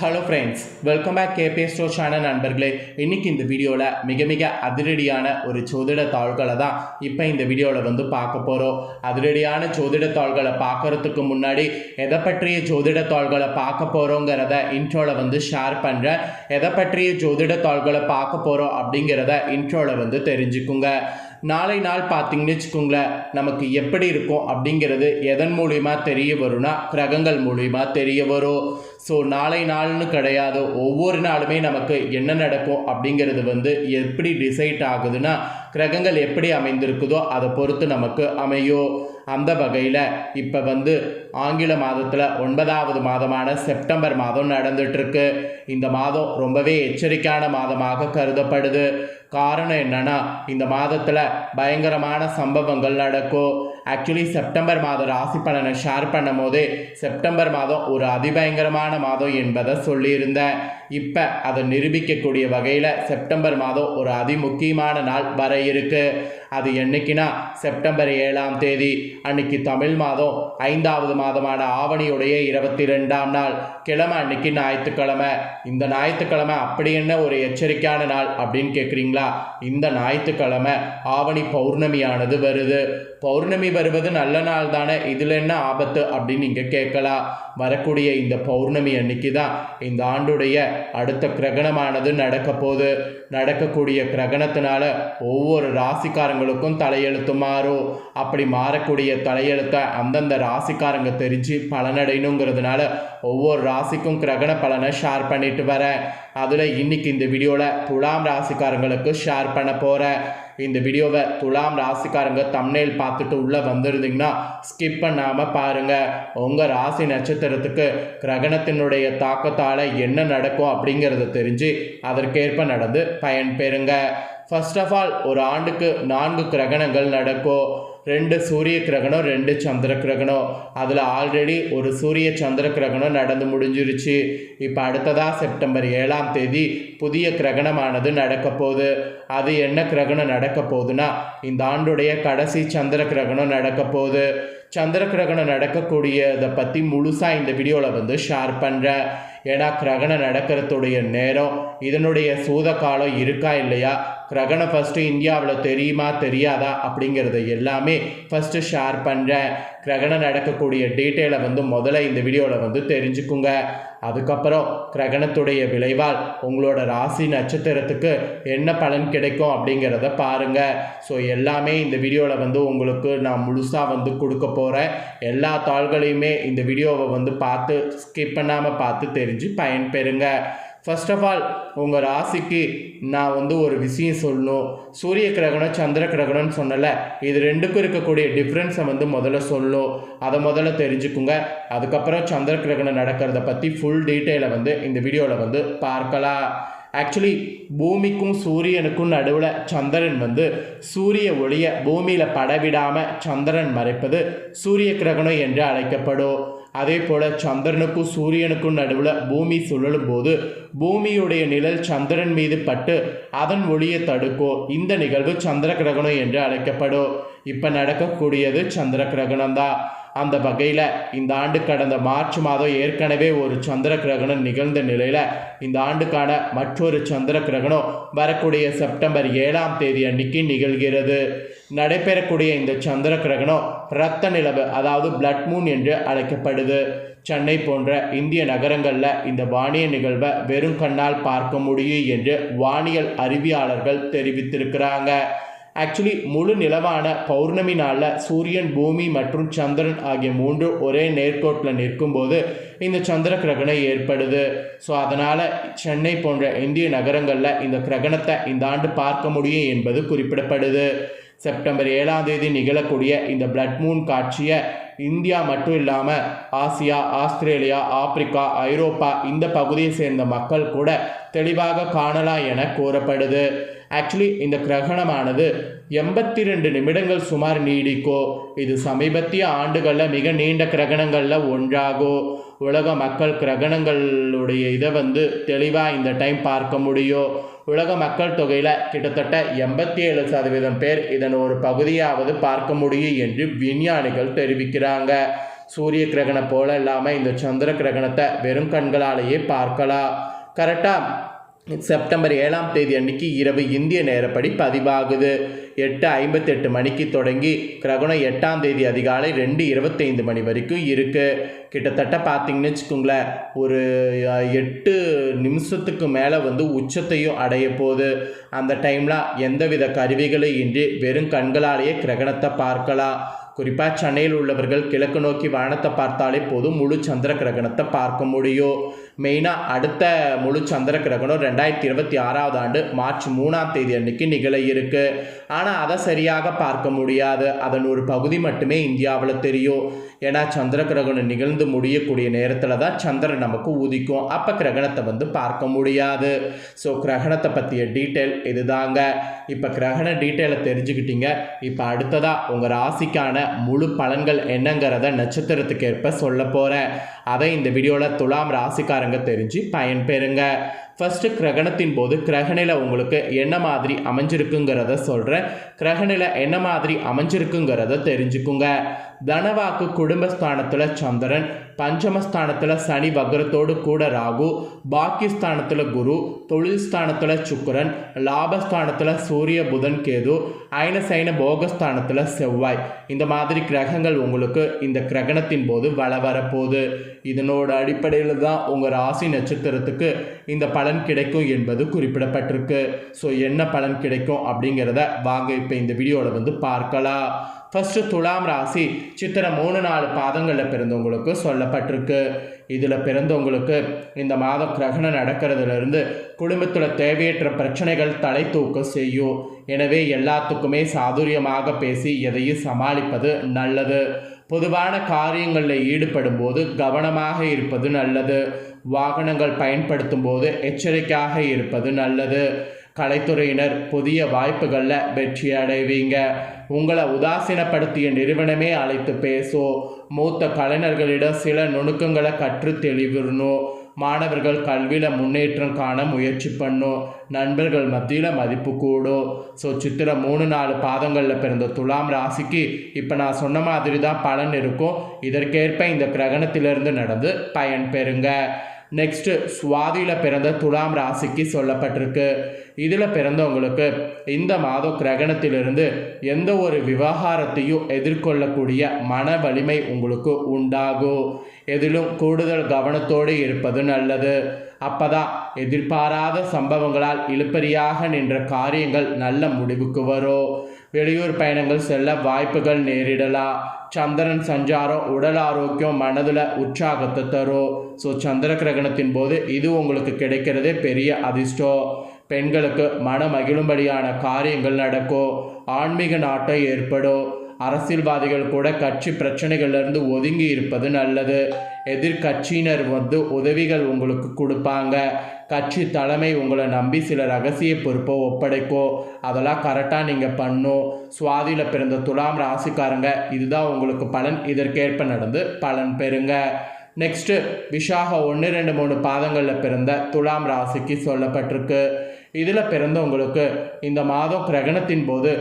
Hello friends welcome back கேபே ஸ்டோ channel நண்பர்களே. இன்னைக்கு இந்த வீடியோவில் மிக மிக அதிரடியான ஒரு சோதிட தாள்களை தான் இப்போ இந்த வீடியோவில் வந்து பார்க்க போகிறோம் அதிரடியான சோதிட தாள்களை பார்க்கறதுக்கு முன்னாடி எதை பற்றிய ஜோதிட தாள்களை பார்க்க போகிறோங்கிறத இன்ட்ரோவில் வந்து ஷேர் பண்ணுறேன் எதை பற்றிய ஜோதிட தாள்களை பார்க்க போகிறோம் அப்படிங்கிறத இன்ட்ரோவில் வந்து தெரிஞ்சுக்குங்க. நாளை நாள் பார்த்தீங்கன்னு வச்சுக்கோங்களேன் நமக்கு எப்படி இருக்கும் அப்படிங்கிறது எதன் மூலியமாக தெரிய வரும்னா கிரகங்கள் மூலியமா தெரிய வரும். ஸோ நாளை நாள்னு கிடையாது. ஒவ்வொரு நாளுமே நமக்கு என்ன நடக்கும் அப்படிங்கிறது வந்து எப்படி டிசைட் ஆகுதுன்னா கிரகங்கள் எப்படி அமைந்திருக்குதோ அதை பொறுத்து நமக்கு அமையும். அந்த வகையில் இப்போ வந்து ஆங்கில மாதத்தில் ஒன்பதாவது மாதமான செப்டம்பர் மாதம் நடந்துட்டுருக்கு இந்த மாதம் ரொம்பவே எச்சரிக்கையான மாதமாக கருதப்படுது. காரணம் என்னன்னா இந்த மாதத்தில் பயங்கரமான சம்பவங்கள் நடக்கும். ஆக்சுவலி செப்டம்பர் மாதம் ராசி பலனை ஷேர் பண்ணும் போதே செப்டம்பர் மாதம் ஒரு அதிபயங்கரமான மாதம் என்பதை சொல்லியிருந்தேன். இப்போ அதை நிரூபிக்கக்கூடிய வகையில் செப்டம்பர் மாதம் ஒரு அதிமுக்கியமான நாள் வர இருக்குது அது என்னைக்குன்னா செப்டம்பர் ஏழாம் தேதி. அன்னைக்கு தமிழ் மாதம் ஐந்தாவது மாதமான ஆவணியுடைய இருபத்தி ரெண்டாம் நாள். கிழமை அன்னைக்கு ஞாயிற்றுக்கிழமை. இந்த ஞாயிற்றுக்கிழமை அப்படி என்ன ஒரு எச்சரிக்கையான நாள் அப்படின்னு கேட்குறீங்களா இந்த ஞாயிற்றுக்கிழமை ஆவணி பௌர்ணமியானது வருது. பௌர்ணமி வருவது நல்ல நாள் தானே. இதில் என்ன ஆபத்து அப்படின்னு நீங்கள் கேட்கலாம். வரக்கூடிய இந்த பௌர்ணமி அன்னைக்கு தான் இந்த ஆண்டுடைய அடுத்த கிரகணமானது நடக்க போகுது நடக்கக்கூடிய கிரகணத்தினால ஒவ்வொரு ராசிக்காரங்களுக்கும் தலையெழுத்து மாறும் அப்படி மாறக்கூடிய தலையெழுத்தை அந்தந்த ராசிக்காரங்க தெரிஞ்சு பலனடையணுங்கிறதுனால ஒவ்வொரு ராசிக்கும் கிரகண பலனை ஷேர் பண்ணிட்டு வரேன். அதில் இன்னைக்கு இந்த வீடியோவில் துலாம் ராசிக்காரங்களுக்கு ஷேர் பண்ண போகிறேன் இந்த வீடியோவை துலாம் ராசிக்காரங்க தம்னேல் பார்த்துட்டு உள்ளே வந்திருந்தீங்கன்னா ஸ்கிப் பண்ணாமல் பாருங்கள் உங்கள் ராசி நட்சத்திரத்துக்கு கிரகணத்தினுடைய தாக்கத்தால் என்ன நடக்கும் அப்படிங்கிறத தெரிஞ்சு அதற்கேற்ப நடந்து பயன் பெறுங்க ஃபர்ஸ்ட் ஆஃப் ஆல் ஒரு ஆண்டுக்கு நான்கு கிரகணங்கள் நடக்கும். ரெண்டு சூரிய கிரகணம் ரெண்டு சந்திர கிரகணம். அதில் ஆல்ரெடி ஒரு சூரிய சந்திர கிரகணம் நடந்து முடிஞ்சிருச்சு. இப்போ அடுத்ததாக செப்டம்பர் ஏழாம் தேதி புதிய கிரகணமானது நடக்க போகுது. அது என்ன கிரகணம் நடக்க போகுதுன்னா இந்த ஆண்டுடைய கடைசி சந்திர கிரகணம் நடக்க போகுது. சந்திர கிரகணம் நடக்கக்கூடியதை பற்றி முழுசாக இந்த வீடியோவில் வந்து ஷேர் பண்ணுறேன் ஏன்னா கிரகணம் நடக்கிறதுடைய நேரம் இதனுடைய சூத காலம் இருக்கா இல்லையா? கிரகணம் ஃபஸ்ட்டு இந்தியாவில் தெரியுமா தெரியாதா? அப்படிங்கிறத எல்லாமே ஃபஸ்ட்டு ஷேர் பண்ணுறேன் கிரகணம் நடக்கக்கூடிய டீட்டெயிலை வந்து முதல்ல இந்த வீடியோவில் வந்து தெரிஞ்சுக்குங்க. அதுக்கப்புறம் கிரகணத்துடைய விளைவால் உங்களோட ராசி நட்சத்திரத்துக்கு என்ன பலன் கிடைக்கும் அப்படிங்கிறத பாருங்கள் ஸோ எல்லாமே இந்த வீடியோவில் வந்து உங்களுக்கு நான் முழுசாக வந்து கொடுக்க போகிறேன் எல்லா தாள்களையுமே இந்த வீடியோவை வந்து பார்த்து ஸ்கிப் பண்ணாமல் பார்த்து தெரிஞ்சு பயன்பெறுங்க. ஃபர்ஸ்ட் ஆஃப் ஆல் உங்கள் ராசிக்கு நான் வந்து ஒரு விஷயம் சொல்லணும். சூரிய கிரகணம் சந்திர கிரகணம்னு சொன்னல இது ரெண்டுக்கும் இருக்கக்கூடிய டிஃப்ரென்ஸை வந்து முதல்ல சொல்லணும். அதை முதல்ல தெரிஞ்சுக்குங்க. அதுக்கப்புறம் சந்திர கிரகணம் நடக்கிறத பற்றி ஃபுல் டீட்டெயிலை வந்து இந்த வீடியோவில் வந்து பார்க்கலாம். ஆக்சுவலி பூமிக்கும் சூரியனுக்கும் நடுவில் சந்திரன் வந்து சூரிய ஒளியை பூமியில் படவிடாமல் சந்திரன் மறைப்பது சூரிய கிரகணம் என்று அழைக்கப்படும். அதே போல் சந்திரனுக்கும் சூரியனுக்கும் நடுவில் பூமி சுழலும் போது பூமியுடைய நிழல் சந்திரன் மீது பட்டு அதன் ஒளியை தடுக்கும் இந்த நிகழ்வு சந்திர கிரகணம் என்று அழைக்கப்படும். இப்போ நடக்கக்கூடியது சந்திர கிரகணம் தான் அந்த வகையில் இந்த ஆண்டு கடந்த மார்ச் மாதம் ஏற்கனவே ஒரு சந்திர கிரகணம் நிகழ்ந்த நிலையில் இந்த ஆண்டுக்கான மற்றொரு சந்திர கிரகணம் வரக்கூடிய செப்டம்பர் ஏழாம் தேதி அன்னைக்கு நிகழ்கிறது. நடைபெறக்கூடிய இந்த சந்திர கிரகணம் இரத்த நிலவு அதாவது பிளட் மூன் என்று அழைக்கப்படுது. சென்னை போன்ற இந்திய நகரங்களில் இந்த வானிய நிகழ்வை வெறும் கண்ணால் பார்க்க முடியும் என்று வானியல் அறிவியாளர்கள் தெரிவித்திருக்கிறாங்க. ஆக்சுவலி முழு நிலவான பௌர்ணமி நாளில் சூரியன் பூமி மற்றும் சந்திரன் ஆகிய மூன்று ஒரே நேர்கோட்டில் நிற்கும்போது இந்த சந்திர கிரகணம் ஏற்படுது. ஸோ அதனால் சென்னை போன்ற இந்திய நகரங்களில் இந்த கிரகணத்தை இந்த ஆண்டு பார்க்க முடியும் என்பது குறிப்பிடப்படுது. செப்டம்பர் ஏழாம் தேதி நிகழக்கூடிய இந்த பிளட் மூன் காட்சியை இந்தியா மட்டும் இல்லாமல் ஆசியா ஆஸ்திரேலியா ஆப்பிரிக்கா ஐரோப்பா இந்த பகுதியை சேர்ந்த மக்கள் கூட தெளிவாக காணலாம் என கூறப்படுது. ஆக்சுவலி இந்த கிரகணமானது எண்பத்தி ரெண்டு நிமிடங்கள் சுமார் நீடிக்கோ. இது சமீபத்திய ஆண்டுகளில் மிக நீண்ட கிரகணங்களில் ஒன்றாகும் உலக மக்கள் கிரகணங்களுடைய இதை வந்து தெளிவாக இந்த டைம் பார்க்க முடியும் உலக மக்கள் தொகையில் கிட்டத்தட்ட எண்பத்தி ஏழு சதவீதம் பேர் இதன் ஒரு பகுதியாவது பார்க்க முடியும் என்று விஞ்ஞானிகள் தெரிவிக்கிறாங்க. சூரிய கிரகணம் போல இல்லாமல் இந்த சந்திர கிரகணத்தை வெறும் கண்களாலேயே பார்க்கலாம். கரெக்டாக செப்டம்பர் ஏழாம் தேதி அன்னைக்கு இரவு இந்திய நேரப்படி பதிவாகுது. எட்டு ஐம்பத்தெட்டு மணிக்கு தொடங்கி கிரகணம் எட்டாம் தேதி அதிகாலை ரெண்டு இருபத்தைந்து மணி வரைக்கும் இருக்குது கிட்டத்தட்ட பார்த்தீங்கன்னு வச்சுக்கோங்களேன் ஒரு எட்டு நிமிஷத்துக்கு மேலே வந்து உச்சத்தையும் அடைய போகுது. அந்த டைமில் எந்தவித கருவிகளும் இன்றி வெறும் கண்களாலேயே கிரகணத்தை பார்க்கலாம். குறிப்பாக சென்னையில் உள்ளவர்கள் கிழக்கு நோக்கி வானத்தை பார்த்தாலே போதும் முழு சந்திர கிரகணத்தை பார்க்க முடியும். மெயினாக அடுத்த முழு சந்திர கிரகணம் ரெண்டாயிரத்தி இருபத்தி ஆறாவது ஆண்டு மார்ச் மூணாம் தேதி அன்னைக்கு நிகழ இருக்குது ஆனால் அதை சரியாக பார்க்க முடியாது. அதன் ஒரு பகுதி மட்டுமே இந்தியாவில் தெரியும். ஏன்னா சந்திர கிரகணம் நிகழ்ந்து முடியக்கூடிய நேரத்தில் தான் சந்திரன் நமக்கு உதிக்கும். அப்போ கிரகணத்தை வந்து பார்க்க முடியாது. ஸோ கிரகணத்தை பற்றிய டீட்டெயில் இதுதாங்க. இப்போ கிரகண டீட்டெயிலை தெரிஞ்சுக்கிட்டீங்க. இப்போ அடுத்ததாக உங்கள் ராசிக்கான முழு பலன்கள் என்னங்கிறத நட்சத்திரத்துக்கு ஏற்ப சொல்ல போகிறேன் அதை இந்த வீடியோவில் துலாம் ராசிக்காரங்க தெரிஞ்சு பயன்பெறுங்க. ஃபஸ்ட்டு கிரகணத்தின் போது கிரகநிலை உங்களுக்கு என்ன மாதிரி அமைஞ்சிருக்குங்கிறத சொல்கிறேன் கிரகணில என்ன மாதிரி அமைஞ்சிருக்குங்கிறத தெரிஞ்சுக்குங்க. தனவாக்கு குடும்பஸ்தானத்தில் சந்திரன் பஞ்சமஸ்தானத்தில் சனி வக்ரத்தோடு கூட ராகு பாக்கியஸ்தானத்தில் குரு தொழில் ஸ்தானத்தில் சுக்கிரன் லாபஸ்தானத்தில் சூரிய புதன் கேது ஐனசைன போகஸ்தானத்தில் செவ்வாய். இந்த மாதிரி கிரகங்கள் உங்களுக்கு இந்த கிரகணத்தின் போது வள வரப்போகுது. இதனோட அடிப்படையில் தான் உங்கள் ராசி நட்சத்திரத்துக்கு இந்த பலன் கிடைக்கும் என்பது குறிப்பிடப்பட்டிருக்கு. ஸோ என்ன பலன் கிடைக்கும் அப்படிங்கிறத வாங்க இப்போ இந்த வீடியோவில் வந்து பார்க்கலாம். ஃபஸ்ட்டு துலாம் ராசி சித்திரை மூணு நாலு பாதங்களில் பிறந்தவங்களுக்கு சொல்லப்பட்டிருக்கு. இதில் பிறந்தவங்களுக்கு இந்த மாதம் கிரகணம் நடக்கிறதுலேருந்து குடும்பத்தில் தேவையற்ற பிரச்சனைகள் தலை தூக்க செய்யும். எனவே எல்லாத்துக்குமே சாதுரியமாக பேசி எதையும் சமாளிப்பது நல்லது. பொதுவான காரியங்களில் ஈடுபடும் போது கவனமாக இருப்பது நல்லது. வாகனங்கள் பயன்படுத்தும் போது எச்சரிக்கையாக இருப்பது நல்லது. கலைத்துறையினர் புதிய வாய்ப்புகளில் வெற்றி அடைவீங்க உங்களை உதாசீனப்படுத்திய நிறுவனமே அழைத்து பேசும் மூத்த கலைஞர்களிடம் சில நுணுக்கங்களை கற்று தெளிவிடணும் மாணவர்கள் கல்வியில் முன்னேற்றம் காண முயற்சி பண்ணும் நண்பர்கள் மத்தியில் மதிப்பு கூடும் ஸோ சித்திரை மூணு நாலு பாதங்களில் பிறந்த துலாம் ராசிக்கு இப்போ நான் சொன்ன மாதிரி தான் பலன் இருக்கும். இதற்கேற்ப இந்த கிரகணத்திலிருந்து நடந்து பயன் பெறுங்க. நெக்ஸ்ட்டு சுவாதியில் பிறந்த துலாம் ராசிக்கு சொல்லப்பட்டிருக்கு. இதில் பிறந்தவங்களுக்கு இந்த மாதம் கிரகணத்திலிருந்து எந்த ஒரு விவகாரத்தையும் எதிர்கொள்ளக்கூடிய மன வலிமை உங்களுக்கு உண்டாகும் எதிலும் கூடுதல் கவனத்தோடு இருப்பது நல்லது. அப்பதான் எதிர்பாராத சம்பவங்களால் இழுப்பறியாக நின்ற காரியங்கள் நல்ல முடிவுக்கு வரும். வெளியூர் பயணங்கள் செல்ல வாய்ப்புகள் நேரிடலாம். சந்திரன் சஞ்சாரம் உடல் ஆரோக்கியம் மனதில் உற்சாகத்தை தரும். ஸோ சந்திர கிரகணத்தின் போது இது உங்களுக்கு கிடைக்கிறதே பெரிய அதிர்ஷ்டம். பெண்களுக்கு மன மகிழும்படியான காரியங்கள் நடக்கும் ஆன்மீக நாட்டம் ஏற்படும் அரசியல்வாதிகள் கூட கட்சி பிரச்சனைகள்லேருந்து ஒதுங்கி இருப்பது நல்லது. எதிர்கட்சியினர் வந்து உதவிகள் உங்களுக்கு கொடுப்பாங்க. கட்சி தலைமை உங்களை நம்பி சில ரகசிய பொறுப்பை ஒப்படைக்கும் அதெல்லாம் கரெக்டாக நீங்கள் பண்ணும் சுவாதியில் பிறந்த துலாம் ராசிக்காரங்க இதுதான் உங்களுக்கு பலன். இதற்கேற்ப நடந்து பலன் பெறுங்க. நெக்ஸ்ட்டு விஷாக ஒன்று ரெண்டு மூணு பாதங்களில் பிறந்த துலாம் ராசிக்கு சொல்லப்பட்டிருக்கு. இதில் பிறந்தவங்களுக்கு இந்த மாதம் கிரகணத்தின் போது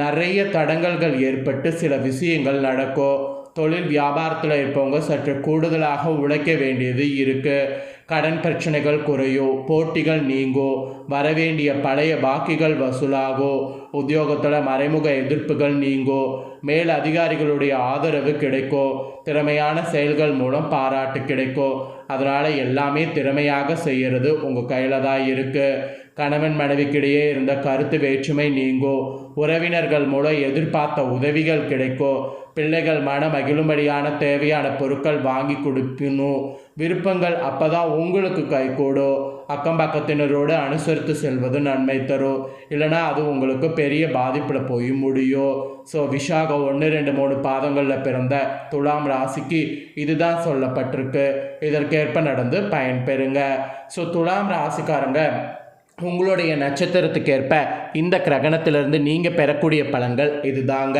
நிறைய தடங்கல்கள் ஏற்பட்டு சில விஷயங்கள் நடக்கும். தொழில் வியாபாரத்தில் இருப்பவங்க சற்று கூடுதலாக உழைக்க வேண்டியது இருக்குது கடன் பிரச்சனைகள் குறையும் போட்டிகள் நீங்கும் வரவேண்டிய பழைய பாக்கிகள் வசூலாகும் உத்தியோகத்தில் மறைமுக எதிர்ப்புகள் நீங்கும் மேல் அதிகாரிகளுடைய ஆதரவு கிடைக்கும் திறமையான செயல்கள் மூலம் பாராட்டு கிடைக்கும். அதனால் எல்லாமே திறமையாக செய்கிறது உங்கள் கையில் தான் இருக்குது கணவன் மனைவிக்கிடையே இருந்த கருத்து வேற்றுமை நீங்கும் உறவினர்கள் மூலம் எதிர்பார்த்த உதவிகள் கிடைக்கும் பிள்ளைகள் மன மகிழும்படியான தேவையான பொருட்கள் வாங்கி கொடுக்கணும் விருப்பங்கள் அப்பதான் உங்களுக்கு கைகூடும் அக்கம் பக்கத்தினரோடு அனுசரித்து செல்வது நன்மை தரும் இல்லைனா அது உங்களுக்கு பெரிய பாதிப்பில் போய் முடியும் ஸோ விஷாகம் ஒன்று ரெண்டு மூணு பாதங்களில் பிறந்த துலாம் ராசிக்கு இதுதான் சொல்லப்பட்டிருக்கு. இதற்கேற்ப நடந்து பயன்பெறுங்க. ஸோ துலாம் ராசிக்காரங்க உங்களுடைய நட்சத்திரத்துக்கேற்ப இந்த கிரகணத்திலிருந்து நீங்கள் பெறக்கூடிய பலன்கள் இதுதாங்க.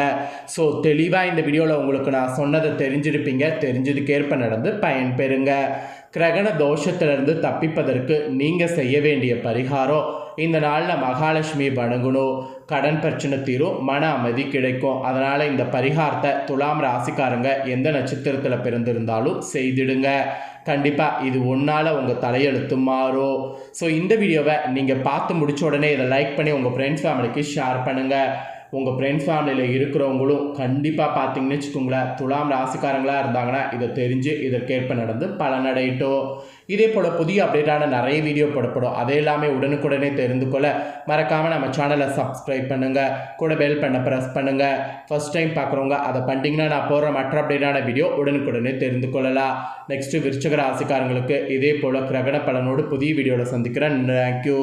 ஸோ தெளிவாக இந்த வீடியோவில் உங்களுக்கு நான் சொன்னதை தெரிஞ்சிருப்பீங்க. தெரிஞ்சதுக்கேற்ப நடந்து பயன்பெறுங்க. கிரகண தோஷத்திலிருந்து தப்பிப்பதற்கு நீங்கள் செய்ய வேண்டிய பரிகாரம் இந்த நாளில் மகாலட்சுமியை வணங்கணும் கடன் பிரச்சனை தீரும் மன அமைதி கிடைக்கும். அதனால் இந்த பரிகாரத்தை துலாம் ராசிக்காரங்க எந்த நட்சத்திரத்தில் பிறந்திருந்தாலும் செய்திடுங்க. கண்டிப்பாக இது ஒன்றால் உங்கள் தலையெழுத்து மாறும். ஸோ இந்த வீடியோவை நீங்கள் பார்த்து முடிச்ச உடனே இதை லைக் பண்ணி உங்கள் ஃப்ரெண்ட்ஸ் ஃபேமிலிக்கு ஷேர் பண்ணுங்கள் உங்கள் ஃப்ரெண்ட்ஸ் ஃபேமிலியில் இருக்கிறவங்களும் கண்டிப்பாக பார்த்தீங்கன்னு வச்சுக்கோங்களேன் துலாம் ராசிக்காரங்களாக இருந்தாங்கன்னா இதை தெரிஞ்சு இதற்கேற்ப நடந்து பலனடையிட்டோம். இதே போல் புதிய அப்டேட்டான நிறைய வீடியோ போடப்படும். அதை எல்லாமே உடனுக்குடனே தெரிந்து கொள்ள மறக்காமல் நம்ம சேனலை சப்ஸ்கிரைப் பண்ணுங்கள் கூட பெல் பண்ண ப்ரெஸ் பண்ணுங்கள் ஃபர்ஸ்ட் டைம் பார்க்குறவங்க அதை பண்ணிட்டீங்கன்னா நான் போடுற மற்ற அப்டேட்டான வீடியோ உடனுக்குடனே தெரிந்து கொள்ளலாம். நெக்ஸ்ட்டு விருச்சக ராசிக்காரங்களுக்கு இதே போல் கிரகண பலனோடு புதிய வீடியோவில் சந்திக்கிறேன். தேங்க்யூ